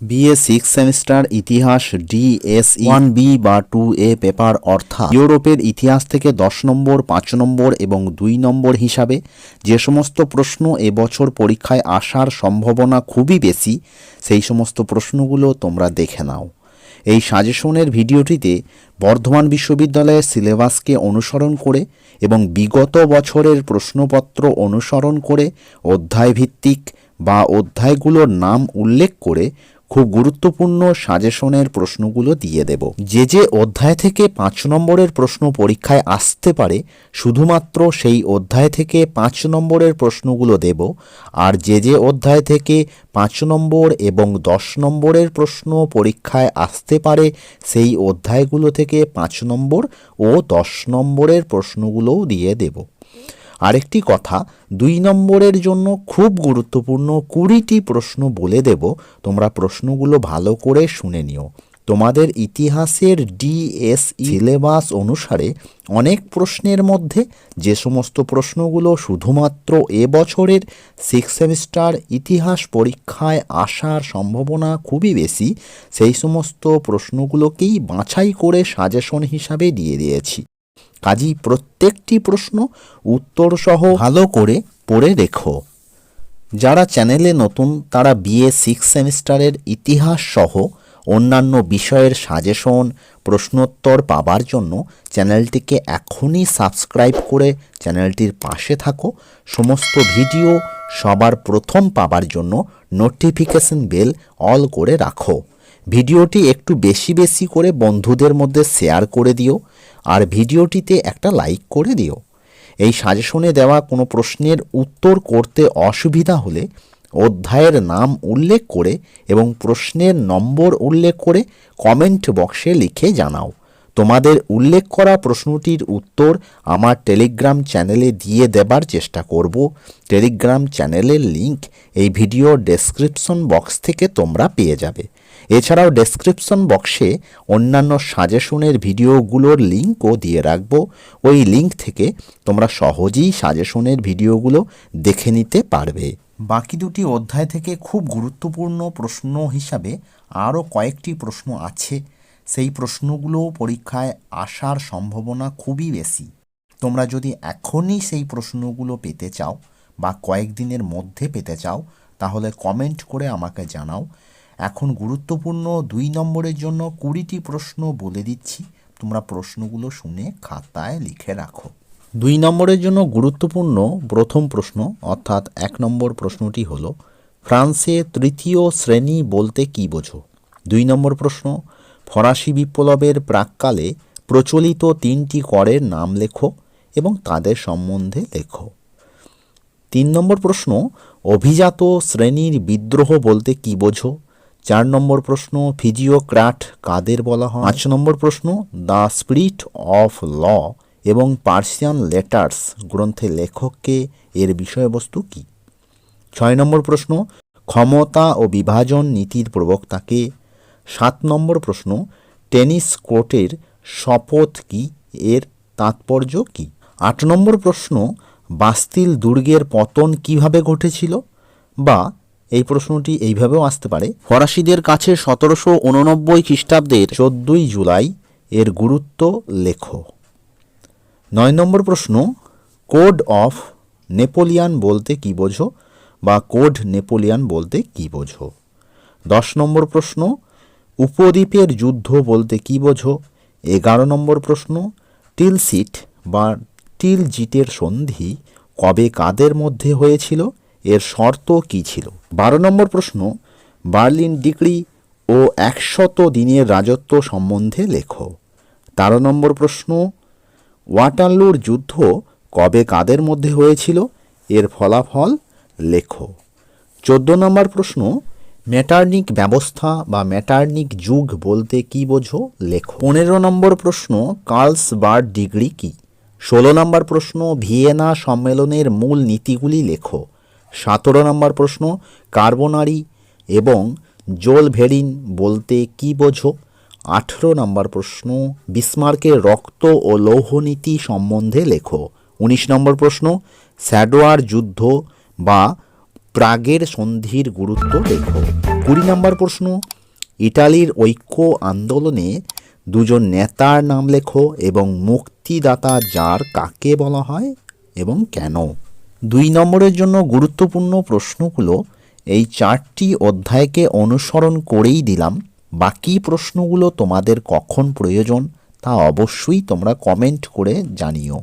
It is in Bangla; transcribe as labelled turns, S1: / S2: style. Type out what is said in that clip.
S1: বিএ সিক্স সেমিস্টার ইতিহাস ডিএস ওয়ান বি বা টু এ পেপার অর্থাৎ ইউরোপের ইতিহাস থেকে দশ নম্বর, পাঁচ নম্বর এবং দুই নম্বর হিসাবে যে সমস্ত প্রশ্ন এবছর পরীক্ষায় আসার সম্ভাবনা খুবই বেশি, সেই সমস্ত প্রশ্নগুলো তোমরা দেখে নাও। এই সাজেশনের ভিডিওটিতে বর্ধমান বিশ্ববিদ্যালয়ের সিলেবাসকে অনুসরণ করে এবং বিগত বছরের প্রশ্নপত্র অনুসরণ করে অধ্যায়ভিত্তিক বা অধ্যায়গুলোর নাম উল্লেখ করে খুব গুরুত্বপূর্ণ সাজেশনের প্রশ্নগুলো দিয়ে দেব। যে যে অধ্যায় থেকে পাঁচ নম্বরের প্রশ্ন পরীক্ষায় আসতে পারে, শুধুমাত্র সেই অধ্যায় থেকে পাঁচ নম্বরের প্রশ্নগুলো দেব, আর যে যে অধ্যায় থেকে পাঁচ নম্বর এবং দশ নম্বরের প্রশ্ন পরীক্ষায় আসতে পারে, সেই অধ্যায়গুলো থেকে পাঁচ নম্বর ও দশ নম্বরের প্রশ্নগুলোও দিয়ে দেব। আরেকটি কথা, দুই নম্বরের জন্য খুব গুরুত্বপূর্ণ কুড়িটি প্রশ্ন বলে দেব। তোমরা প্রশ্নগুলো ভালো করে শুনে নিও। তোমাদের ইতিহাসের ডিএস সিলেবাস অনুসারে অনেক প্রশ্নের মধ্যে যে সমস্ত প্রশ্নগুলো শুধুমাত্র এবছরের সিক্স সেমিস্টার ইতিহাস পরীক্ষায় আসার সম্ভাবনা খুবই বেশি, সেই সমস্ত প্রশ্নগুলোকেই বাছাই করে সাজেশন হিসাবে দিয়ে দিয়েছি। কাজী প্রত্যেকটি প্রশ্ন উত্তর সহ ভালো করে পড়ে রেখো। যারা চ্যানেলে নতুন, তারা বিএ সিক্স সেমিস্টারের ইতিহাস সহ অন্যান্য বিষয়ের সাজেশন, প্রশ্নোত্তর পাবার জন্য চ্যানেলটিকে এখনই সাবস্ক্রাইব করে চ্যানেলটির পাশে থাকো। সমস্ত ভিডিও সবার প্রথম পাবার জন্য নোটিফিকেশন বেল অল করে রাখো। ভিডিওটি একটু বেশি বেশি করে বন্ধুদের মধ্যে শেয়ার করে দিও। আর ভিডিওটিতে একটা লাইক করে দিও। এই সাজেশনে দেওয়া কোনো প্রশ্নের উত্তর করতে অসুবিধা হলে অধ্যায়ের নাম উল্লেখ করে এবং প্রশ্নের নম্বর উল্লেখ করে কমেন্ট বক্সে লিখে জানাও। তোমাদের উল্লেখ করা প্রশ্নটির উত্তর আমার টেলিগ্রাম চ্যানেলে দিয়ে দেবার চেষ্টা করব। টেলিগ্রাম চ্যানেলের লিংক এই ভিডিও ডেসক্রিপশন বক্স থেকে তোমরা পেয়ে যাবে। এছাড়াও ডেসক্রিপশন বক্সে অন্যান্য সাজেশনের ভিডিওগুলোর লিঙ্কও দিয়ে রাখব। ওই লিঙ্ক থেকে তোমরা সহজেই সাজেশনের ভিডিওগুলো দেখে নিতে পারবে। বাকি দুটি অধ্যায় থেকে খুব গুরুত্বপূর্ণ প্রশ্ন হিসাবে আরও কয়েকটি প্রশ্ন আছে। সেই প্রশ্নগুলো পরীক্ষায় আসার সম্ভাবনা খুবই বেশি। তোমরা যদি এখনই সেই প্রশ্নগুলো পেতে চাও বা কয়েকদিনের মধ্যে পেতে চাও, তাহলে কমেন্ট করে আমাকে জানাও। এখন গুরুত্বপূর্ণ দুই নম্বরের জন্য কুড়িটি প্রশ্ন বলে দিচ্ছি। তোমরা প্রশ্নগুলো শুনে খাতায় লিখে রাখো। দুই নম্বরের জন্য গুরুত্বপূর্ণ প্রথম প্রশ্ন, অর্থাৎ এক নম্বর প্রশ্নটি হল, ফ্রান্সে তৃতীয় শ্রেণি বলতে কী বোঝো? দুই নম্বর প্রশ্ন, ফরাসি বিপ্লবের প্রাককালে প্রচলিত তিনটি করের নাম লেখো এবং তাদের সম্বন্ধে লেখো। তিন নম্বর প্রশ্ন, অভিজাত শ্রেণির বিদ্রোহ বলতে কী বোঝো? চার নম্বর প্রশ্ন ফিজিওক্রাট কাদের বলা হয়? পাঁচ নম্বর প্রশ্ন, দ্য স্পিরিট অফ ল এবং পার্সিয়ান লেটার্স গ্রন্থে লেখককে এর বিষয়বস্তু কী? ছয় নম্বর প্রশ্ন, ক্ষমতা ও বিভাজন নীতির প্রবক্তাকে? সাত নম্বর প্রশ্ন, টেনিস কোর্টের শপথ কি? এর তাৎপর্য কি? আট নম্বর প্রশ্ন, বাস্তিল দুর্গের পতন কীভাবে ঘটেছিল? বা এই প্রশ্নটি এইভাবেও আসতে পারে। ফরাসিদের কাছে সতেরোশো উননব্বই খ্রিস্টাব্দের চোদ্দই জুলাই এর গুরুত্ব লেখো। নয় নম্বর প্রশ্ন, কোড অফ নেপোলিয়ান বলতে কী বোঝো বা কোড নেপোলিয়ান বলতে কী বোঝো? দশ নম্বর প্রশ্ন, উপদ্বীপের যুদ্ধ বলতে কী বোঝো? এগারো নম্বর প্রশ্ন, টিলসিট বা টিলজিটের সন্ধি কবে কাদের মধ্যে হয়েছিল? এর শর্ত কী ছিল? বারো নম্বর প্রশ্ন, বার্লিন ডিগ্রি ও একশত দিনের রাজত্ব সম্বন্ধে লেখো। তেরো নম্বর প্রশ্ন, ওয়াটারলুর যুদ্ধ কবে কাদের মধ্যে হয়েছিল? এর ফলাফল লেখো। চোদ্দ নম্বর প্রশ্ন, ম্যাটার্নিক ব্যবস্থা বা ম্যাটার্নিক যুগ বলতে কী বোঝো? লেখো। পনেরো নম্বর প্রশ্ন কার্লস কার্লসবার্ড ডিগ্রি কী? ষোলো নম্বর প্রশ্ন, ভিয়েনা সম্মেলনের মূল নীতিগুলি লেখো। সতেরো নম্বর প্রশ্ন, কার্বনারি এবং জোলভেরিন বলতে কী বোঝো? আঠেরো নম্বর প্রশ্ন, বিসমার্কের রক্ত ও লৌহনীতি সম্বন্ধে লেখো। উনিশ নম্বর প্রশ্ন, স্যাডোয়ার যুদ্ধ বা প্রাগের সন্ধির গুরুত্ব লেখো। কুড়ি নম্বর প্রশ্ন, ইটালির ঐক্য আন্দোলনে দুজন নেতার নাম লেখো এবং মুক্তিদাতা যার কাকে বলা হয় এবং কেন? দুই নম্বরের জন্য গুরুত্বপূর্ণ প্রশ্নগুলো এই চারটি অধ্যায়কে অনুসরণ করেই দিলাম। বাকি প্রশ্নগুলো তোমাদের কখন প্রয়োজন তা অবশ্যই তোমরা কমেন্ট করে জানিও।